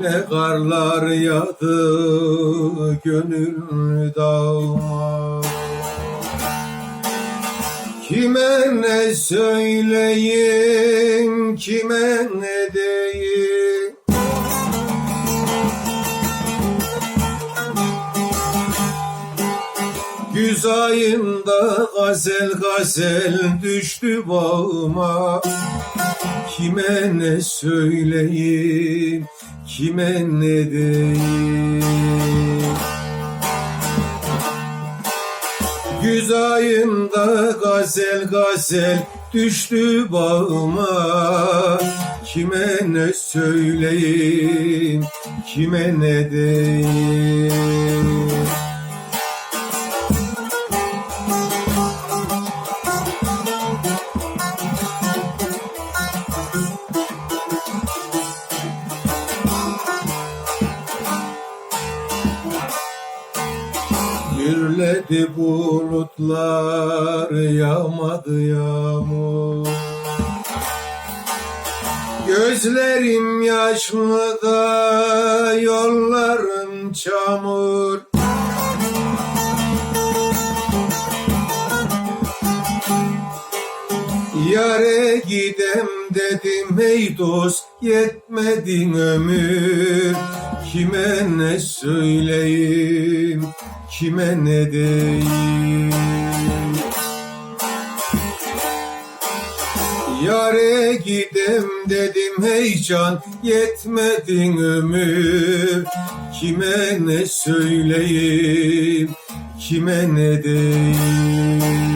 Yine karlar yağdı gönül dağıma Kime ne söyleyeyim, kime ne diyeyim? Güz ayında gazel gazel düştü bağıma Kime ne söyleyeyim, kime ne diyeyim? Güz ayında gazel gazel düştü bağıma. Kime ne söyleyeyim, kime ne diyeyim Gürledi bulutlar yağmadı yağmur. Gözlerim yaşlı da yollarım çamur Yare gidem dedim hey dost yetmedin ömür. Kime ne söyleyeyim kime ne diyeyim? Yare gidem dedim hey can yetmedin ömür. Kime ne söyleyeyim kime ne diyeyim